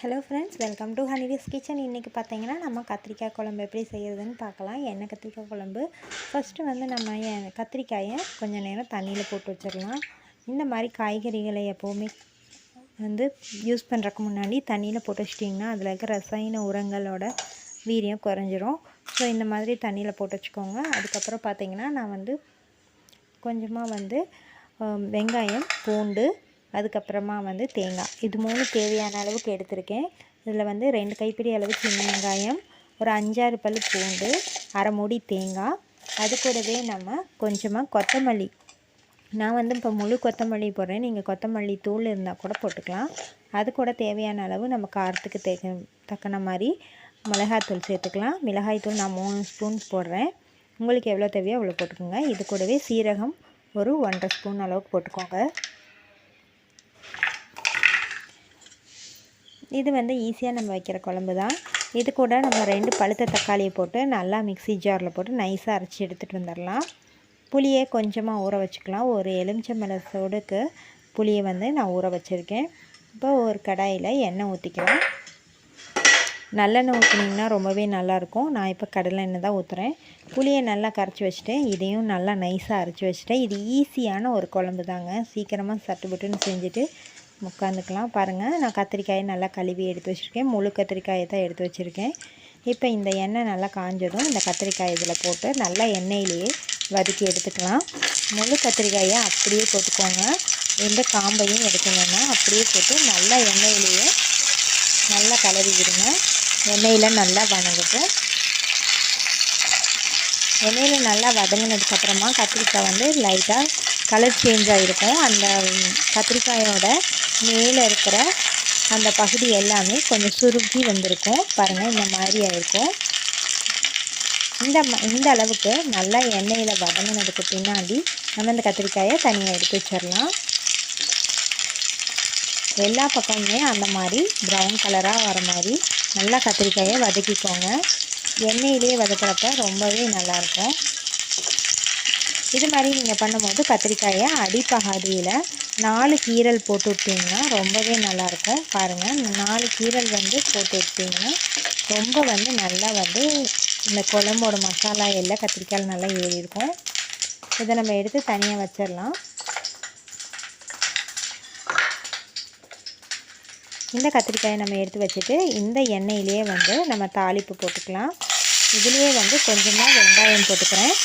Hello friends welcome to ஹனிவிஸ் kitchen இன்றைக்கி பார்த்தீங்கன்னா நம்ம கத்திரிக்காய் குழம்பு எப்படி செய்கிறதுன்னு பார்க்கலாம். எண்ணெய் கத்திரிக்காய் குழம்பு? ஃபஸ்ட்டு வந்து நம்ம கத்திரிக்காயை கொஞ்சம் நேரம் தண்ணியில் போட்டு வச்சிடலாம். இந்த மாதிரி காய்கறிகளை எப்போவுமே வந்து யூஸ் பண்ணுறக்கு முன்னாடி தண்ணியில் போட்டு வச்சிட்டிங்கன்னா அதில் இருக்க ரசாயன உரங்களோட வீரியம் குறைஞ்சிரும். ஸோ இந்த மாதிரி தண்ணியில் போட்டு வச்சுக்கோங்க. அதுக்கப்புறம் பார்த்தீங்கன்னா நான் வந்து கொஞ்சமாக வந்து வெங்காயம் பூண்டு அதுக்கப்புறமா வந்து தேங்காய். இது மூணு தேவையான அளவுக்கு எடுத்திருக்கேன். இதில் வந்து ரெண்டு கைப்பிடி அளவு சின்ன வெங்காயம் ஒரு அஞ்சாறு பல் பூண்டு அரை மூடி தேங்காய். அது கூடவே நம்ம கொஞ்சமாக கொத்தமல்லி. நான் வந்து இப்போ முழு கொத்தமல்லி போடுறேன். நீங்கள் கொத்தமல்லி தூள் இருந்தால் கூட போட்டுக்கலாம். அது கூட தேவையான அளவு நம்ம காரத்துக்கு தே தக்கன மாதிரி மிளகாய்த்தூள் சேர்த்துக்கலாம். மிளகாய்த்தூள் நான் மூணு ஸ்பூன் போடுறேன். உங்களுக்கு எவ்வளோ தேவையோ அவ்வளோ போட்டுக்கோங்க. இது கூடவே சீரகம் ஒரு ஒன்றரை ஸ்பூன் அளவுக்கு போட்டுக்கோங்க. இது வந்து ஈஸியாக நம்ம வைக்கிற குழம்பு தான் இது கூட நம்ம ரெண்டு பழுத்த தக்காளியை போட்டு நல்லா மிக்ஸி ஜாரில் போட்டு நைஸாக அரைச்சி எடுத்துகிட்டு வந்துடலாம். புளியை கொஞ்சமாக ஊற வச்சுக்கலாம். ஒரு எலுமிச்சம்பழத்தோடுக்கு புளியை வந்து நான் ஊற வச்சுருக்கேன். இப்போ ஒரு கடாயில் எண்ணெய் ஊற்றிக்கலாம் நல்லெண்ணெய் ஊற்றுனீங்கன்னா ரொம்பவே நல்லாயிருக்கும். நான் இப்போ கடலை எண்ணெய் தான் ஊற்றுறேன் புளியை நல்லா கரைச்சி வச்சுட்டேன். இதையும் நல்லா நைஸாக அரைச்சி வச்சுட்டேன். இது ஈஸியான ஒரு குழம்பு தாங்க சீக்கிரமாக சட்டுப்பட்டுன்னு செஞ்சுட்டு உட்காந்துக்கலாம். பாருங்கள் நான் கத்திரிக்காயை நல்லா கழுவி எடுத்து வச்சுருக்கேன். முழு கத்திரிக்காயை தான் எடுத்து வச்சுருக்கேன். இப்போ இந்த எண்ணெய் நல்லா காஞ்சதும் இந்த கத்திரிக்காய் இதில் போட்டு நல்லா எண்ணெயிலேயே வதக்கி எடுத்துக்கலாம். முழு கத்திரிக்காயை அப்படியே போட்டுக்கோங்க. எந்த காம்பையும் எடுக்கணும்னா அப்படியே போட்டு நல்லா எண்ணெயிலேயே நல்லா கலரி விடுங்க. எண்ணெயில் நல்லா வதங்கட்டும் எண்ணெயில் நல்லா வதங்கினதுக்கப்புறமா கத்திரிக்காய் வந்து லைட்டாக கலர் சேஞ்ச் ஆகிருக்கும் அந்த கத்திரிக்காயோட மேலே இருக்கிற அந்த பகுதி எல்லாமே கொஞ்சம் சுருக்கி வந்திருக்கும். பாருங்கள் இந்த மாதிரி ஆகிருக்கும் இந்த ம- இந்த அளவுக்கு நல்லா எண்ணெயில் வதங்கினதுக்கு பின்னாடி நம்ம இந்த கத்திரிக்காயை தனியாக எடுத்து வச்சிடலாம். எல்லா பக்கமுமே அந்த மாதிரி ப்ரௌன் கலராக வர மாதிரி நல்லா கத்திரிக்காயை வதக்கிக்கோங்க. எண்ணெயிலேயே வதக்கிறப்ப ரொம்பவே நல்லாயிருக்கும் இது மாதிரி நீங்கள் பண்ணும்போது கத்திரிக்காயை அடிப்பகுதியில் நாலு கீரல் போட்டு விட்டிங்கன்னா ரொம்பவே நல்லாயிருக்கும். பாருங்கள் நாலு கீரல் வந்து போட்டு விட்டிங்கன்னா ரொம்ப வந்து நல்லா வந்து இந்த குழம்போட மசாலா எல்லாம் கத்திரிக்காய் நல்லா ஏறி இருக்கும் இதை நம்ம எடுத்து தனியாக வச்சிடலாம். இந்த கத்திரிக்காயை நம்ம எடுத்து வச்சுட்டு இந்த எண்ணெயிலேயே வந்து நம்ம தாளிப்பு போட்டுக்கலாம். இதுலேயே வந்து கொஞ்சமாக வெங்காயம் போட்டுக்கிறேன்.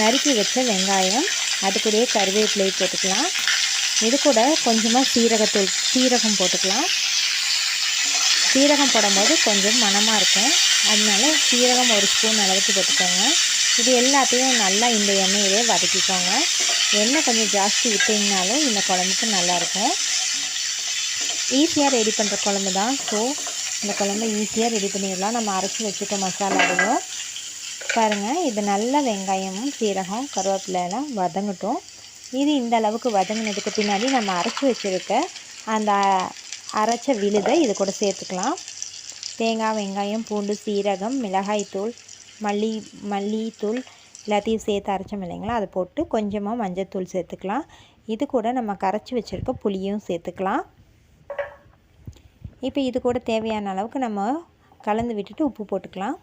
நறுக்கி வச்ச வெங்காயம் அது கூடயே கருவேப்பிலையை போட்டுக்கலாம். இது கூட கொஞ்சமாக சீரகத்தூள் சீரகம் போட்டுக்கலாம். சீரகம் போடும்போது கொஞ்சம் மணமாக இருக்கும். அதனால சீரகம் ஒரு ஸ்பூன் அளவுக்கு போட்டுக்கோங்க. இது எல்லாத்தையும் நல்லா இந்த எண்ணெயிலே வதக்கிக்கோங்க. எண்ணெய் கொஞ்சம் ஜாஸ்தி விட்டிங்கனாலும் இந்த குழம்புக்கு நல்லாயிருக்கும். ஈஸியாக ரெடி பண்ணுற குழம்பு தான் ஸோ இந்த குழம்பு ஈஸியாக ரெடி பண்ணிடலாம். நம்ம அரைச்சி வச்சுக்க மசாலாவையும். பாருங்கள் இது நல்ல வெங்காயமும் சீரகம் கருவேப்பிலையெல்லாம் வதங்கட்டும். இது இந்த அளவுக்கு வதங்கினதுக்கு பின்னாடி நம்ம அரைச்சி வச்சுருக்க அந்த அரைச்ச விழுதை இது கூட சேர்த்துக்கலாம். தேங்காய் வெங்காயம் பூண்டு சீரகம் மிளகாய்த்தூள் மல்லி மல்லித்தூள் எல்லாத்தையும் சேர்த்து அரைச்சோம் இல்லைங்களா அதை போட்டு கொஞ்சமாக மஞ்சத்தூள் சேர்த்துக்கலாம். இது கூட நம்ம கரைச்சி வச்சுருக்க புளியும் சேர்த்துக்கலாம். இப்போ இது கூட தேவையான அளவுக்கு நம்ம கலந்து விட்டுட்டு உப்பு போட்டுக்கலாம்.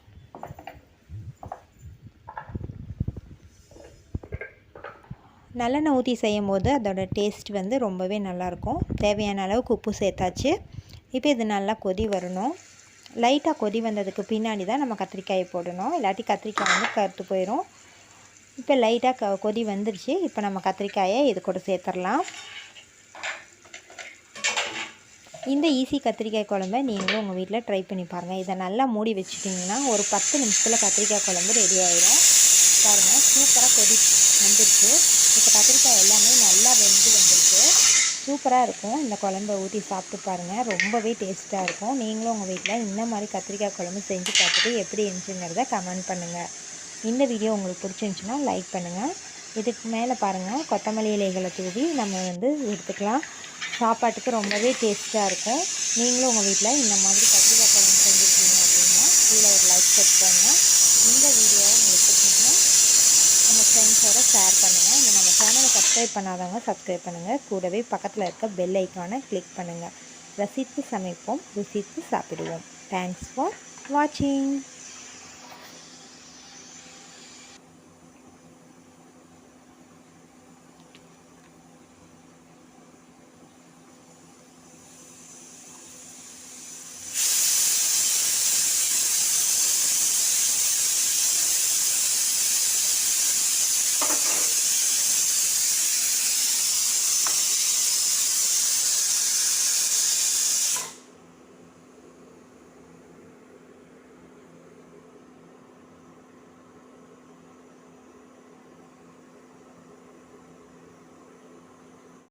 நல்லெண்ணெய் ஊற்றி செய்யும் போது அதோட டேஸ்ட் வந்து ரொம்பவே நல்லாயிருக்கும் தேவையான அளவுக்கு உப்பு சேர்த்தாச்சு. இப்போ இது நல்லா கொதி வரணும். லைட்டாக கொதி வந்ததுக்கு பின்னாடி தான் நம்ம கத்திரிக்காயை போடணும். இல்லாட்டி கத்திரிக்காய் வந்து கருத்து போயிடும் இப்போ லைட்டாக க கொதி வந்துருச்சு. இப்போ நம்ம கத்திரிக்காயை இது கூட சேர்த்துடலாம். இந்த ஈஸி கத்திரிக்காய் குழம்ப நீங்களும் உங்கள் வீட்டில் ட்ரை பண்ணி பாருங்கள் இதை நல்லா மூடி வச்சிட்டிங்கன்னா ஒரு பத்து நிமிஷத்தில் கத்திரிக்காய் குழம்பு ரெடி ஆயிடும் பாருங்கள் சூப்பராக கொதி வந்துருச்சு. இப்போ கத்திரிக்காய் எல்லாமே நல்லா வெந்து வந்துருக்கு சூப்பராக இருக்கும். இந்த குழம்ப ஊற்றி சாப்பிட்டு பாருங்கள் ரொம்பவே டேஸ்ட்டாக இருக்கும். நீங்களும் உங்கள் வீட்டில் இந்த மாதிரி கத்திரிக்காய் குழம்பு செஞ்சு பார்த்துட்டு எப்படி இருந்துச்சுங்கிறத கமெண்ட் பண்ணுங்கள் இந்த வீடியோ உங்களுக்கு பிடிச்சிருந்துச்சுன்னா லைக் பண்ணுங்கள் இதுக்கு மேலே பாருங்கள் கொத்தமல்லி இலைகளை தூவி நம்ம வந்து எடுத்துக்கலாம். சாப்பாட்டுக்கு ரொம்பவே டேஸ்ட்டாக இருக்கும். நீங்களும் உங்கள் வீட்டில் இந்த மாதிரி கத்திரிக்காய் குழம்பு செஞ்சுருக்கீங்க அப்படின்னா கீழே ஒரு லைக் போட்டுக்கோங்க இந்த வீடியோ உங்கள் ஃப்ரெண்ட்ஸோட ஷேர் பண்ணுங்கள் இந்த நம்ம சேனலை சப்ஸ்கிரைப் பண்ணாதவங்க சப்ஸ்கிரைப் பண்ணுங்கள் கூடவே பக்கத்தில் இருக்க பெல் ஐக்கானை கிளிக் பண்ணுங்கள் ரசித்து சமைப்போம் ருசித்து சாப்பிடுவோம். தேங்க்ஸ் ஃபார் வாட்சிங்